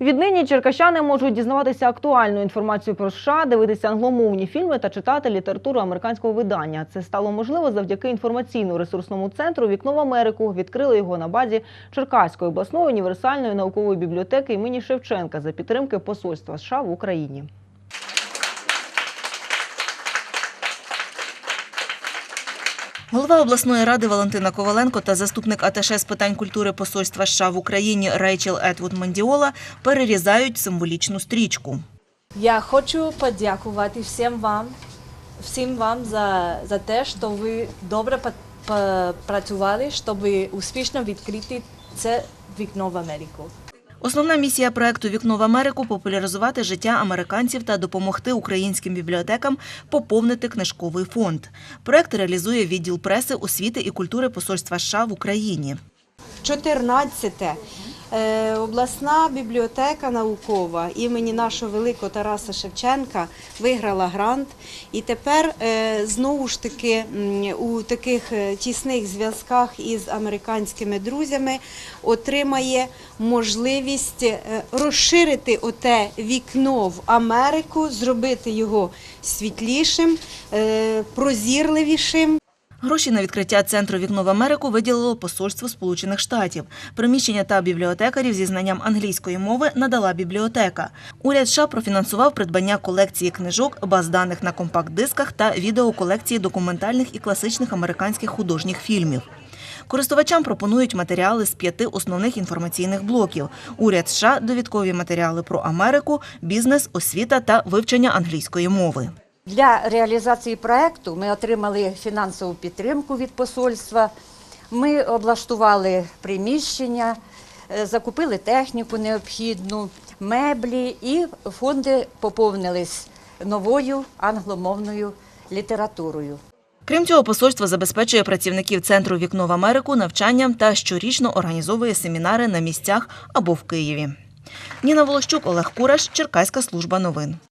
Віднині черкащани можуть дізнаватися актуальну інформацію про США, дивитися англомовні фільми та читати літературу американського видання. Це стало можливо завдяки інформаційно-ресурсному центру Вікно в Америку. Відкрили його на базі Черкаської обласної універсальної наукової бібліотеки імені Шевченка за підтримки Посольства США в Україні. Голова обласної ради Валентина Коваленко та заступник АТШ з питань культури посольства США в Україні Рейчел Етвуд Мандіола перерізають символічну стрічку. Я хочу подякувати всім вам, всім вам за, за те, що ви добре працювали, щоб успішно відкрити це вікно в Америку. Основна місія проекту Вікно в Америку популяризувати життя американців та допомогти українським бібліотекам поповнити книжковий фонд. Проект реалізує відділ преси, освіти і культури посольства США в Україні. 14. Е, обласна бібліотека наукова імені нашого великого Тараса Шевченка виграла грант. І тепер е, знову ж таки у таких е, тісних зв'язках із американськими друзями отримає можливість розширити оте вікно в Америку, зробити його світлішим, прозірливішим. Гроші на відкриття центру «Вікно в Америку» виділило посольство Сполучених Штатів. Приміщення та бібліотекарів зі знанням англійської мови надала бібліотека. Уряд США профінансував придбання колекції книжок, баз даних на компакт-дисках та відеоколекції документальних і класичних американських художніх фільмів. Користувачам пропонують матеріали з п'яти основних інформаційних блоків: уряд США, довідкові матеріали про Америку, бізнес, освіта та вивчення англійської мови. Для реалізації проекту ми отримали фінансову підтримку від посольства. Ми облаштували приміщення, е, закупили техніку необхідну, меблі і фонди поповнились новою англомовною літературою. Крім цього, посольство забезпечує працівників центру Вікно в Америку навчанням та щорічно організовує семінари на місцях або в Києві. Ніна Волощук, Олег Кураш, Черкаська служба новин.